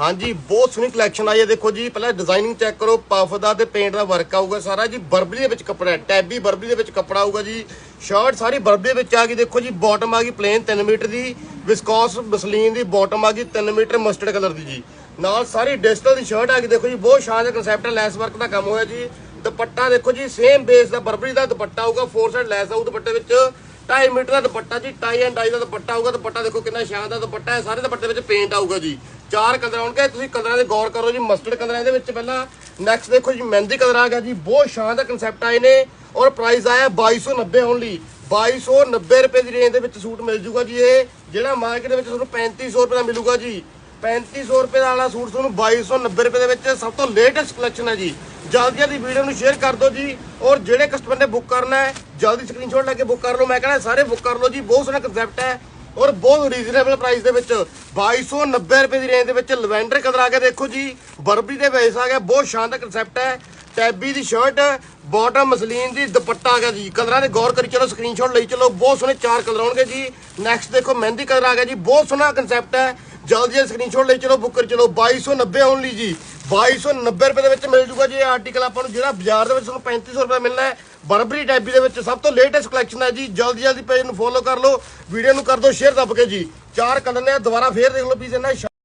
ਹਾਂਜੀ, ਬਹੁਤ ਸੋਹਣੀ ਕਲੈਕਸ਼ਨ ਆਈ ਹੈ। ਦੇਖੋ ਜੀ, ਪਹਿਲਾਂ ਡਿਜ਼ਾਈਨਿੰਗ ਚੈੱਕ ਕਰੋ ਪਫ ਦਾ ਤੇ ਪੇਂਟ ਦਾ ਵਰਕ ਆਊਗਾ ਸਾਰਾ ਜੀ। ਬਰਬਰੀ ਦੇ ਵਿੱਚ ਕੱਪੜਾ ਟੈਬੀ ਬਰਬਰੀ ਦੇ ਵਿੱਚ ਕੱਪੜਾ ਆਊਗਾ ਜੀ। ਸ਼ਰਟ ਸਾਰੀ ਬਰਬਰੀ ਦੇ ਵਿੱਚ ਆ ਗਈ। ਦੇਖੋ ਜੀ ਬਾਟਮ ਆ ਗਈ ਪਲੇਨ 3 ਮੀਟਰ ਦੀ। ਵਿਸਕੋਸ ਮਸਲੀਨ ਦੀ ਬਾਟਮ ਆ ਗਈ 3 ਮੀਟਰ ਮਸਟਰਡ ਕਲਰ ਦੀ ਜੀ। ਨਾਲ ਸਾਰੀ ਡਿਜੀਟਲ ਦੀ ਸ਼ਰਟ ਆ ਗਈ। ਦੇਖੋ ਜੀ, ਬਹੁਤ ਸ਼ਾਨਦਾਰ ਕਨਸੈਪਟ ਹੈ ਲੈਸ ਵਰਕ ਦਾ ਕੰਮ ਹੋਇਆ ਜੀ। ਦੁਪੱਟਾ ਦੇਖੋ ਜੀ ਸੇਮ ਬੇਸ ਦਾ ਬਰਬਰੀ ਦਾ ਦੁਪੱਟਾ ਆਊਗਾ। ਫੋਰ ਸਾਈਡ ਲੈਸ ਆਊ ਦੁਪੱਟੇ ਵਿੱਚ। 2.5 ਮੀਟਰ ਦਾ ਦੁਪੱਟਾ ਜੀ ਟਾਈ ਐਂਡ ਡਾਈ ਦਾ ਦੁਪੱਟਾ ਆਊਗਾ ਦੁਪੱਟਾ ਦੇਖੋ ਕਿੰਨਾ ਸ਼ਾਨਦਾਰ ਦੁਪੱਟਾ ਹੈ, ਸਾਰੇ ਦੁਪੱਟੇ ਵਿੱਚ ਪੇਂਟ ਆਊਗਾ ਜੀ। ਚਾਰ ਕਲਰ ਆਉਣਗੇ ਤੁਸੀਂ ਕਲਰਾਂ ਦੇ ਗੌਰ ਕਰੋ ਜੀ ਮਸਟਰਡ ਕਲਰ ਇਹਦੇ ਵਿੱਚ ਪਹਿਲਾਂ ਨੈਕਸਟ ਦੇਖੋ ਜੀ, ਮਹਿੰਦੀ ਕਲਰ ਆ ਗਿਆ ਜੀ, ਬਹੁਤ ਸ਼ਾਨਦਾਰ ਕਨਸੈਪਟ ਆਏ ਨੇ ਔਰ ਪ੍ਰਾਈਸ ਆਇਆ 2290 ਓਨਲੀ 2290 ਰੁਪਏ ਦੀ ਰੇਂਜ ਦੇ ਵਿੱਚ ਸੂਟ ਮਿਲ ਜੂਗਾ ਜੀ ਇਹ, ਜਿਹੜਾ ਮਾਰਕੀਟ ਦੇ ਵਿੱਚ ਤੁਹਾਨੂੰ 3500 ਰੁਪਏ ਦਾ ਮਿਲੂਗਾ ਜੀ। 3500 ਰੁਪਏ ਦਾ ਵਾਲਾ ਸੂਟ ਤੁਹਾਨੂੰ 2290 ਰੁਪਏ ਦੇ ਵਿੱਚ ਸਭ ਤੋਂ ਲੇਟੈਸਟ ਕਲੈਕਸ਼ਨ ਹੈ ਜੀ। ਜਲਦੀ ਜਲਦੀ ਵੀਡੀਓ ਨੂੰ ਸ਼ੇਅਰ ਕਰ ਦਿਓ ਜੀ। ਔਰ ਜਿਹੜੇ ਕਸਟਮਰ ਨੇ ਬੁੱਕ ਕਰਨਾ ਹੈ, ਜਲਦੀ ਸਕਰੀਨਸ਼ਾਟ ਲੈ ਕੇ ਬੁੱਕ ਕਰ ਲਓ। ਮੈਂ ਕਹਿੰਦਾ ਸਾਰੇ ਬੁੱਕ ਕਰ ਲਓ ਜੀ। ਬਹੁਤ ਸੋਹਣਾ ਕਨਸੈਪਟ ਹੈ। ਔਰ ਬਹੁਤ ਰੀਜ਼ਨੇਬਲ ਪ੍ਰਾਈਸ ਦੇ ਵਿੱਚ 2290 ਰੁਪਏ ਦੀ ਰੇਂਜ ਦੇ ਵਿੱਚ ਲਵੈਂਡਰ ਕਲਰ ਆ ਗਿਆ। ਦੇਖੋ ਜੀ, ਬਰਬਰੀ ਦੇ ਬੇਸ ਆ ਗਿਆ। ਬਹੁਤ ਸ਼ਾਨਦਾਰ ਕਨਸੈਪਟ ਹੈ। ਟੈਬੀ ਦੀ ਸ਼ਰਟ ਬਾਟਮ ਮਸਲੀਨ ਦੀ ਦੁਪੱਟਾ ਆ ਗਿਆ ਜੀ। ਕਲਰਾਂ ਦੇ ਗੌਰ ਕਰੀ ਚਲੋ ਸਕਰੀਨਸ਼ਾਟ ਲਈ ਚਲੋ। ਬਹੁਤ ਸੋਹਣੇ ਚਾਰ ਕਲਰ ਆਉਣਗੇ ਜੀ। ਨੈਕਸਟ ਦੇਖੋ, ਮਹਿੰਦੀ ਕਲਰ ਆ ਗਿਆ ਜੀ। ਬਹੁਤ ਸੋਹਣਾ ਕਨਸੈਪਟ ਹੈ। ਜਲਦੀ ਜਲਦੀ ਸਕਰੀਨਸ਼ਾਟ ਲਈ ਚਲੋ ਬੁੱਕ ਕਰੀ ਚਲੋ। 2290 ਓਨਲੀ ਜੀ। 2290 ਰੁਪਏ ਦੇ ਵਿੱਚ ਮਿਲ ਜੂਗਾ ਜੀ ਇਹ ਆਰਟੀਕਲ ਆਪਾਂ ਨੂੰ, ਜਿਹੜਾ ਬਾਜ਼ਾਰ ਦੇ ਵਿੱਚ ਤੁਹਾਨੂੰ 3500 ਰੁਪਏ ਮਿਲਣਾ ਹੈ, ਬਰਬਰੀ ਟੈਬੀ ਦੇ ਵਿੱਚ ਸਭ ਤੋਂ ਲੇਟੈਸਟ ਕਲੈਕਸ਼ਨ ਹੈ ਜੀ। ਜਲਦੀ ਜਲਦੀ ਪੇਜ ਨੂੰ ਫੋਲੋ ਕਰ ਲਓ ਵੀਡੀਓ ਨੂੰ ਕਰ ਦਿਓ ਸ਼ੇਅਰ ਦੱਬ ਕੇ ਜੀ। ਚਾਰ ਕਲਰ ਨੇ ਦੁਬਾਰਾ ਫੇਰ ਦੇਖ ਲਓ ਪੀਸ ਇਹਨਾਂ